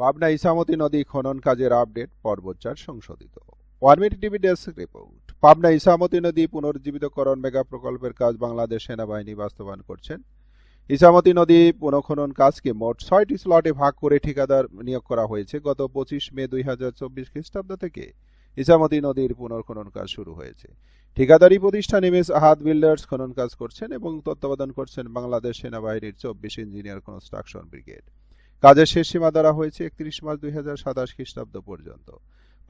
পাবনা ইসামতি নদী খনন কাজের আপডেট, পর্ব চার সংশোধিত। রিপোর্ট। পাবনা ইসামতি নদী পুনর্জীবিতকরণ মেগা প্রকল্পের কাজ বাংলাদেশ সেনাবাহিনী বাস্তবায়ন করছেন। ইসামতি নদী পুনঃখনন কাজকে মোট ছয়টি স্লটে ভাগ করে ঠিকাদার নিয়োগ করা হয়েছে। গত পঁচিশ মে দুই হাজার চব্বিশ খ্রিস্টাব্দ থেকে ইসামতি নদীর পুনর্খনন কাজ শুরু হয়েছে। ঠিকাদারি প্রতিষ্ঠান এম এস আহাদ বিল্ডার্স খনন কাজ করছেন এবং তত্ত্বাবধান করছেন বাংলাদেশ সেনাবাহিনীর চব্বিশ ইঞ্জিনিয়ার কনস্ট্রাকশন ব্রিগেড। কাজের শেষ সীমা ধরা হয়েছে একত্রিশ মার্চ দুই হাজার সাতাশ খ্রিস্টাব্দ পর্যন্ত।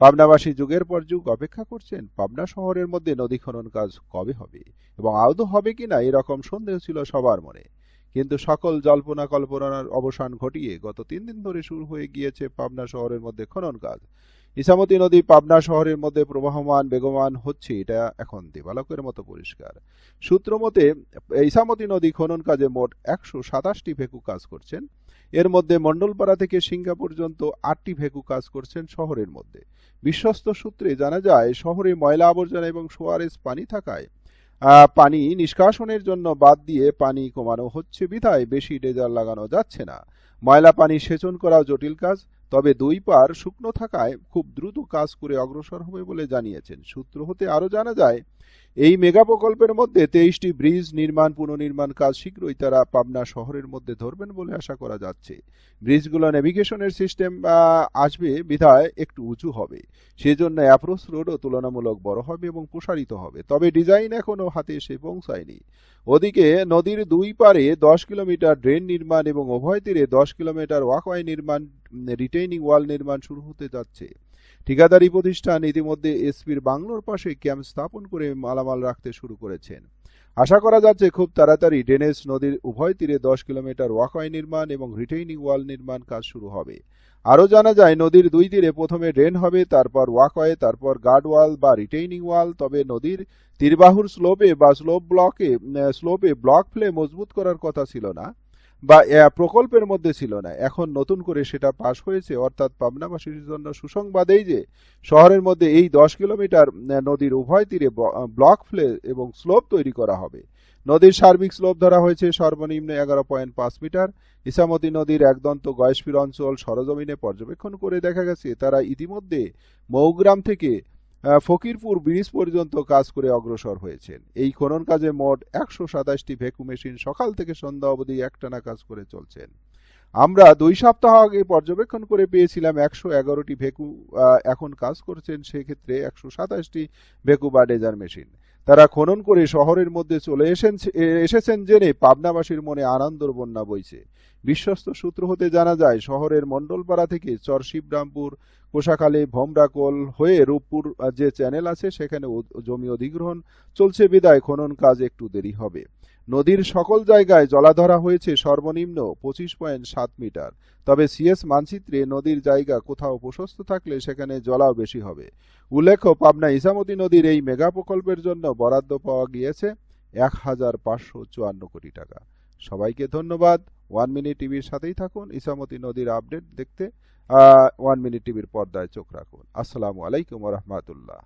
পাবনাবাসী যুগের পর যুগ অপেক্ষা করছেন, পাবনা শহরের মধ্যে নদী খনন কাজ কবে হবে এবং আদৌ হবে কিনা এরকম সন্দেহ ছিল সবার মনে। কিন্তু সকল জল্পনা কল্পনার অবসান ঘটিয়ে গত তিন দিন ধরে শুরু হয়ে গিয়েছে পাবনা শহরের মধ্যে খনন কাজ। ইসামতি নদী পাবনা শহরের মধ্যে প্রবাহমান, বেগমান হচ্ছে এটা এখন দেবালকের মতো পরিষ্কার। সূত্র মতে ইসামতি নদী খনন কাজে মোট একশো সাতাশটি ভেকু কাজ করছেন। এর মধ্যে মণ্ডলপাড়া থেকে সিঙ্গা পর্যন্ত আটটি ভেকু কাজ করছেন শহরের মধ্যে। বিশ্বস্ত সূত্রে জানা যায়, শহরে ময়লা আবর্জনা এবং সোয়ারেজ পানি থাকায় পানি নিষ্কাশনের জন্য বাদ দিয়ে পানি কমানো হচ্ছে বিধায় বেশি ডেজার লাগানো যাচ্ছে না। ময়লা পানি সেচন করা জটিল কাজ তবে দুই পার শুকনো থাকায় খুব দ্রুত কাজ করে অগ্রসর হবে বলে জানিয়েছেন। সূত্র হতে আরও জানা যায়, এই মেগা প্রকল্পের মধ্যে তেইশটি ব্রিজ নির্মাণ, পুনর্নির্মাণ কাজ শীঘ্রই তারা পাবনা শহরের মধ্যে ধরবেন বলে আশা করা যাচ্ছে। ব্রিজগুলো নেভিগেশনের সিস্টেম আসবে, বিধায় একটু উঁচু হবে। সেজন্য অ্যাপ্রোচ রোডও তুলনামূলক বড় হবে এবং প্রসারিত হবে। তবে ডিজাইন এখনও হাতে এসে পৌঁছায়নি। ওদিকে নদীর দুই পারে দশ কিলোমিটার ড্রেন নির্মাণ এবং উভয় তীরে দশ কিলোমিটার ওয়াকওয়ে নির্মাণ রিটেইনিং ওয়াল নির্মাণ শুরু হতে যাচ্ছে। ঠিকাদারি প্রতিষ্ঠান ইতিমধ্যে এসপির বাংলোর পাশে ক্যাম্প স্থাপন করে মালামাল রাখতে শুরু করেছেন। আশা করা যাচ্ছে খুব তাড়াতাড়ি ডেনেস নদীর উভয় তীরে দশ কিলোমিটার ওয়াকওয়ে নির্মাণ এবং রিটেইনিং ওয়াল নির্মাণ কাজ শুরু হবে। আরও জানা যায়, নদীর দুই তীরে প্রথমে ড্রেন হবে, তারপর ওয়াকওয়ে, তারপর গার্ড ওয়াল বা রিটেইনিং ওয়াল তবে নদীর তীরবাহুর স্লোপে বা স্লোপ ব্লকে স্লোপে ব্লক ফ্লে মজবুত করার কথা ছিল না। বা প্রকল্পের মধ্যে ছিল না। এখন নতুন করে সেটা পাশ হয়েছে, অর্থাৎ পাবনাবাসীর জন্য সুসংবাদ এই যে, শহরের মধ্যে এই দশ কিলোমিটার নদীর উভয় তীরে ব্লক ফ্লে এবং স্লোপ তৈরি করা হবে। নদীর সার্বিক স্লোপ ধরা হয়েছে সর্বনিম্ন এগারো পয়েন্ট পাঁচ মিটার। ইসামতি নদীর একদন্ত গয়েশপির অঞ্চল সরজমিনে পর্যবেক্ষণ করে দেখা গেছে, তারা ইতিমধ্যে মৌগ্রাম থেকে ফকিরপুর ব্রিজ পর্যন্ত কাজ করে অগ্রসর হয়েছেন। এই খনন কাজে মোট একশো সাতাশটি ভেকু মেশিন সকাল থেকে সন্ধ্যা অবধি একটানা কাজ করে চলছেন। আমরা দুই সপ্তাহ আগে পর্যবেক্ষণ করে পেয়েছিলাম একশো এগারোটি ভেকু এখন কাজ করছেন সেক্ষেত্রে একশো সাতাশটি ভেকু বা ডেজার মেশিন তারা খনন করে শহরের মধ্যে চলে এসেন এসেছেন জেনে পাবনাবাসীর মনে আনন্দর বন্যা বইছে। বিশ্বস্ত সূত্র হতে জানা যায়, শহরের মণ্ডলপাড়া থেকে চর শিবরামপুর, কোষাখালী, ভোমরাকোল হয়ে রূপপুর যে চ্যানেল আছে, সেখানে জমি অধিগ্রহণ চলছে। বিদায়, খনন কাজ একটু দেরি হবে। নদীর সকল জায়গায় জলাধরা হয়েছে সর্বনিম্ন পঁচিশ পয়েন্ট সাত মিটার। তবে সিএস মানচিত্রে নদীর জায়গা কোথাও প্রশস্ত থাকলে সেখানে জলাও বেশি হবে। উল্লেখ্য, পাবনা ইসামতি নদীর এই মেগা প্রকল্পের জন্য বরাদ্দ পাওয়া গিয়েছে এক হাজার পাঁচশো চুয়ান্ন কোটি টাকা। সবাইকে ধন্যবাদ। ওয়ান মিনিট টিভির সাথেই থাকুন। ইসামতি নদীর আপডেট দেখতে ওয়ান মিনিট টিভির পর্দায় চোখ রাখুন। আসসালামু আলাইকুম রহমতুল্লাহ।